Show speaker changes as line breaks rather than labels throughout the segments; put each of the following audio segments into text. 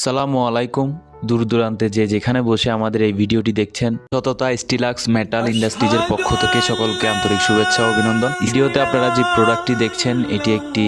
সালামু আলাইকুম। দূর দূরান্তে যে যেখানে বসে আমাদের এই ভিডিওটি দেখছেন সততা স্টিলাক্স মেটাল ইন্ডাস্ট্রিজের পক্ষ থেকে সকলকে আন্তরিক শুভেচ্ছা অভিনন্দন। ভিডিওতে আপনারা যে প্রোডাক্টটি দেখছেন এটি একটি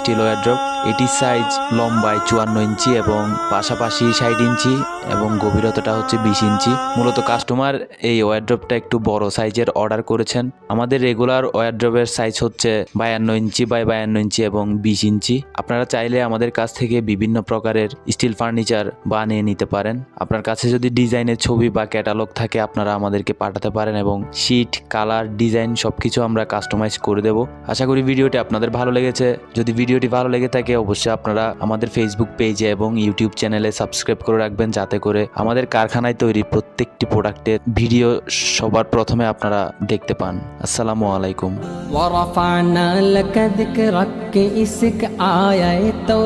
স্টিল ওয়ারড্রপ এটি সাইজ লম্বায় চুয়ান্ন ইঞ্চি এবং পাশাপাশি ষাট ইঞ্চি এবং গভীরতাটা হচ্ছে বিশ ইঞ্চি। মূলত কাস্টমার এই ওয়ারড্রপটা একটু বড় সাইজের অর্ডার করেছেন। আমাদের রেগুলার ওয়ারড্রপের সাইজ হচ্ছে বায়ান্ন ইঞ্চি বাই বায়ান্ন ইঞ্চি এবং বিশ ইঞ্চি। আপনারা চাইলে আমাদের কাছ থেকে বিভিন্ন প্রকারের স্টিল ফার্নিচার বানিয়ে নিতে পারেন আপনার কাছে যদি ডিজাইনের ছবি বা ক্যাটালগ থাকে আপনারা আমাদেরকে পাঠাতে পারেন এবং শীট কালার ডিজাইন সবকিছু আমরা কাস্টমাইজ করে দেব আশা করি ভিডিওটি আপনাদের ভালো লেগেছে যদি ভিডিওটি ভালো লেগে থাকে অবশ্যই আপনারা আমাদের ফেসবুক পেজে এবং ইউটিউব চ্যানেলে সাবস্ক্রাইব করে রাখবেন যাতে করে আমাদের কারখানায় তৈরি প্রত্যেকটি প্রোডাক্টের ভিডিও সবার প্রথমে আপনারা দেখতে পান আসসালামু আলাইকুম
ورفعنا لك ذكرك اسك آية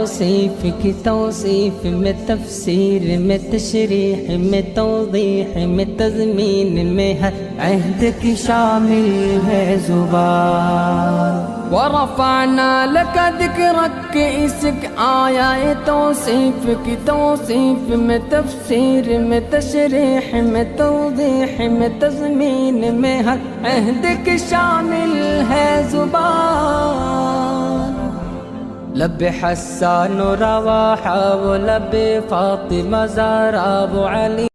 توصيف كتوصيف من تفسير من تشريح من توضيح من تزمين में हर अहद की शामिल ورفعنا لك ذكرك اسك آية توصيف كي توصيف من تفسير من تشريح من توضيح من تزمين में हर अहद की शामिल لب حسان رواحة ولب فاطمة زهرا أبو علي.